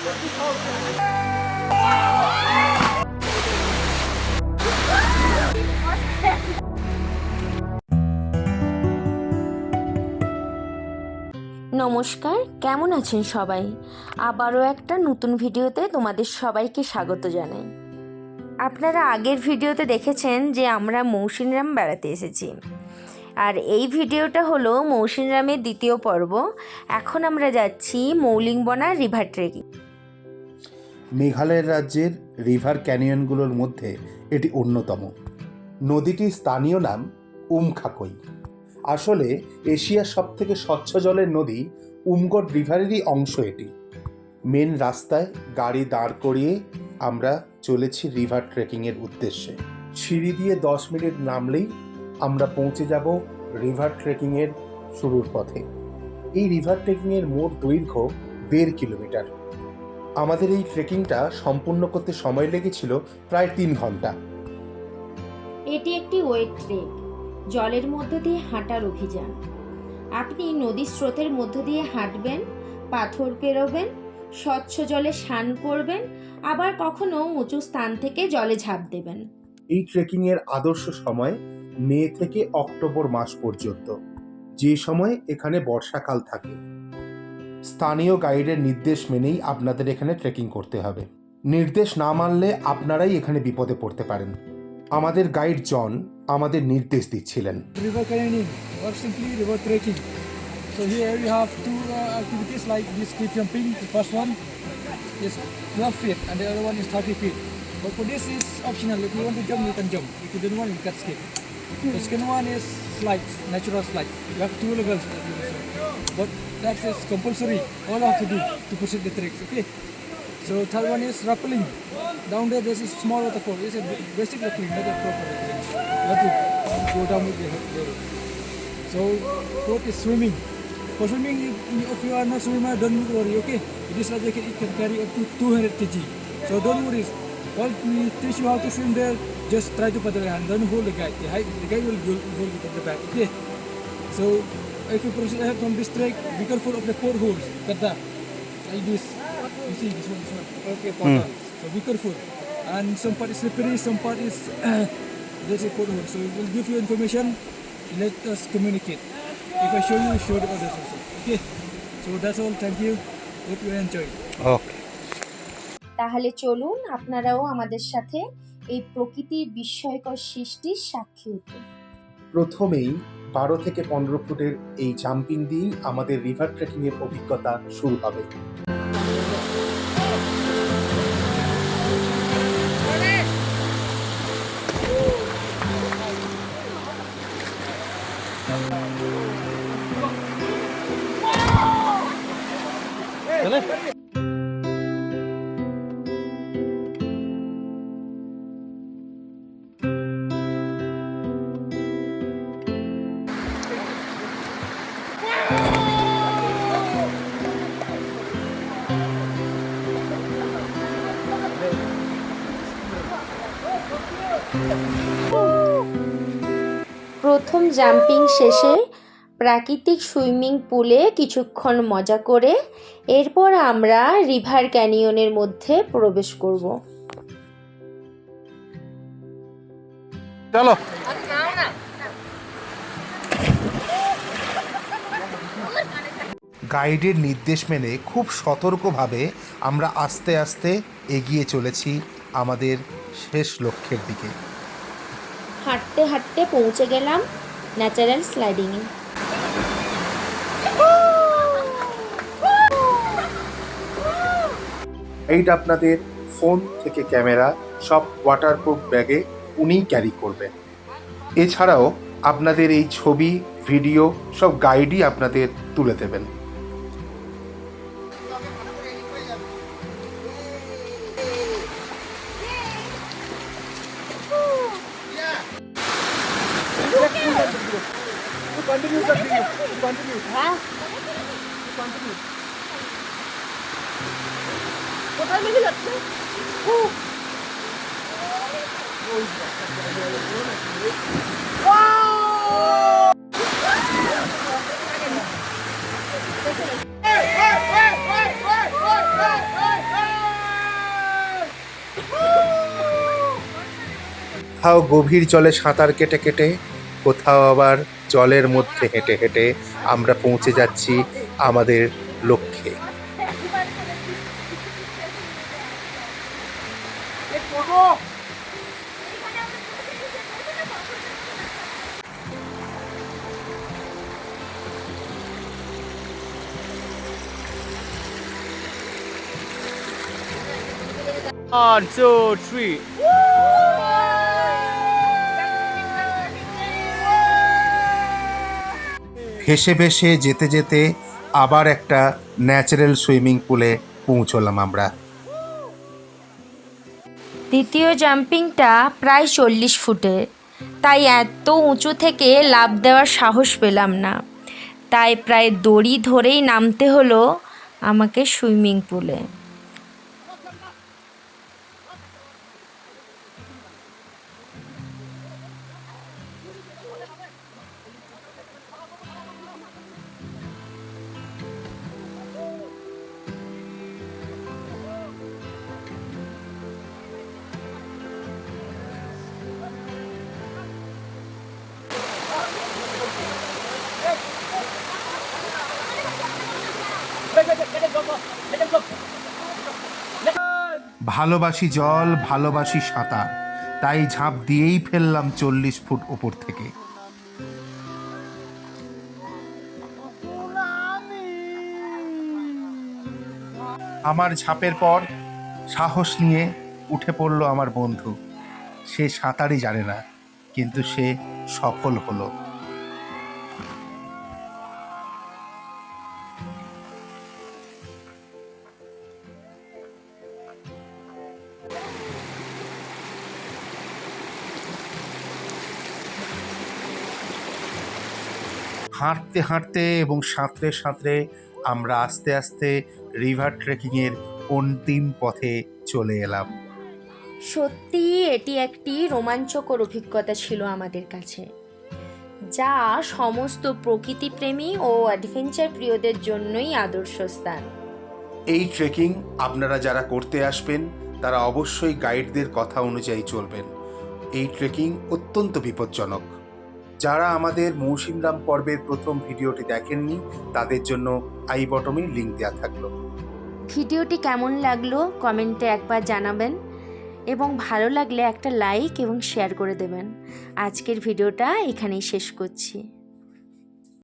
নমস্কার, কেমন আছেন সবাই? আবারও একটা নতুন ভিডিওতে তোমাদের সবাইকে স্বাগত জানাই। আপনারা আগের ভিডিওতে দেখেছেন যে আমরা মৌসিনরাম বেড়াতে এসেছি। আর এই ভিডিওটা হলো মৌসিনরামের দ্বিতীয় পর্ব। এখন আমরা যাচ্ছি মৌলিংবনা রিভার ট্রেকিং। মেঘালয় রাজ্যের রিভার ক্যানিয়নগুলোর মধ্যে এটি অন্যতম। নদীটির স্থানীয় নাম উমখাকই। আসলে এশিয়ার সবথেকে স্বচ্ছ জলের নদী উমগড রিভারেরই অংশ এটি। মেন রাস্তায় গাড়ি দাঁড় করিয়ে আমরা চলেছি রিভার ট্রেকিংয়ের উদ্দেশ্যে। সিঁড়ি দিয়ে দশ মিনিট নামলেই আমরা পৌঁছে যাব রিভার ট্রেকিংয়ের শুরুর পথে। এই রিভার ট্রেকিংয়ের মোট দৈর্ঘ্য দেড় কিলোমিটার। আমাদের এই ট্রেকিংটা সম্পূর্ণ করতে সময় লেগেছিল প্রায় তিন ঘণ্টা। এটি একটি ওয়েট ট্রেক জলের মধ্য দিয়ে হাঁটার অভিযান। আপনি নদীর স্রোতের মধ্য দিয়ে হাঁটবেন পাথর পেরোবেন স্বচ্ছ জলে স্নান করবেন আবার কখনো উঁচু স্থান থেকে জলে ঝাঁপ দেবেন। এই ট্রেকিংয়ের আদর্শ সময় মে থেকে অক্টোবর মাস পর্যন্ত যে সময় এখানে বর্ষাকাল থাকে। স্থানীয় গাইডের নির্দেশ মেনেই আপনাদের এখানে ট্রেকিং করতে হবে। নির্দেশ না মানলে আপনারাই এখানে বিপদে পড়তে পারেন। আমাদের গাইড জন আমাদের নির্দেশ দিচ্ছিলেন। But that is compulsory. All have to do to proceed the treks. Okay. So third one is rappelling. Down there, there's a small waterfall. It's a basic rappelling, not a proper rappelling. You have to go down with the the- So fourth is swimming. For swimming, if, if you are not swimmer, don't worry. Okay, this object it can carry up to 200 kg. So don't worry. While we teach you how to swim there, just try to paddle and don't hold the guide. The, guide- will hold it at the back. Okay. So if you proceed ahead from this track, be careful of the portholes. Kada. Like this. You see this one, this one. Okay, porthole. So be careful. And some part is slippery, some part is there's a porthole. So we'll give you information. Let us communicate. If I show you, show the others also. Okay. So that's all. Thank you. Hope you enjoy. ওকে তাহলে চলুন আপনারাও আমাদের সাথে এই প্রকৃতির বিস্ময়কর সৃষ্টির সাক্ষী হতে প্রথমেই বারো থেকে পনেরো ফুটের এই জাম্পিং দিয়েই আমাদের রিভার ট্রেকিংয়ের অভিজ্ঞতা শুরু হবে। প্রথম জাম্পিং শেষে প্রাকৃতিক সুইমিং পুলে কিছুক্ষণ মজা করে এরপর আমরা রিভার ক্যানিয়নের মধ্যে প্রবেশ করব। চলো। গাইডের নির্দেশ মেনে খুব সতর্কভাবে আমরা আস্তে আস্তে এগিয়ে চলেছি আমাদের শেষ লক্ষ্যের দিকে। হাঁটতে হাঁটতে পৌঁছে গেলাম ন্যাচারাল স্লাইডিংয়ে এইটা আপনাদের ফোন থেকে ক্যামেরা সব ওয়াটারপ্রুফ ব্যাগে উনিই ক্যারি করবেন। এছাড়াও আপনাদের এই ছবি ভিডিও সব গাইডই আপনাদের তুলে দেবেন। হাও গভীর জলে সাঁতার কেটে কেটে কোথাও আবার জলের মধ্যে হেঁটে হেঁটে আমরা পৌঁছে যাচ্ছি আমাদের লক্ষ্যে One, two, three. ভেসে ভেসে যেতে যেতে আবার একটা ন্যাচারাল সুইমিং পুলে পৌঁছলাম আমরা। দ্বিতীয় জাম্পিংটা প্রায় চল্লিশ ফুটে, তাই এত উঁচু থেকে লাভ দেওয়ার সাহস পেলাম না। তাই প্রায় দড়ি ধরেই নামতে হলো আমাকে সুইমিং পুলে। ভালোবাসি জল, ভালোবাসি সাঁতার। তাই ঝাঁপ দিয়েই ফেললাম চল্লিশ ফুট ওপর থেকে। আমার ঝাঁপের পর সাহস নিয়ে উঠে পড়ল আমার বন্ধু। সে সাঁতারই জানে না, কিন্তু সে সফল হলো। হাঁটতে হাঁটতে এবং সাঁতরে সাঁতরে আমরা আস্তে আস্তে রিভার ট্রেকিংয়ের অন্তিম পথে চলে এলাম। সত্যি এটি একটি রোমাঞ্চকর অভিজ্ঞতা ছিল আমাদের কাছে যা সমস্ত প্রকৃতিপ্রেমী ও অ্যাডভেঞ্চার প্রিয়দের জন্যই আদর্শ স্থান। এই ট্রেকিং আপনারা যারা করতে আসবেন তারা অবশ্যই গাইডদের কথা অনুযায়ী চলবেন। এই ট্রেকিং অত্যন্ত বিপজ্জনক। যারা আমাদের মৌসিমরাম পর্বের প্রথম ভিডিওটি দেখেননি, তাদের জন্য আই বটমে লিঙ্ক দেওয়া থাকল। ভিডিওটি কেমন লাগল কমেন্টে একবার জানাবেন এবং ভালো লাগলে একটা লাইক এবং শেয়ার করে দেবেন। আজকের ভিডিওটা এখানেই শেষ করছি।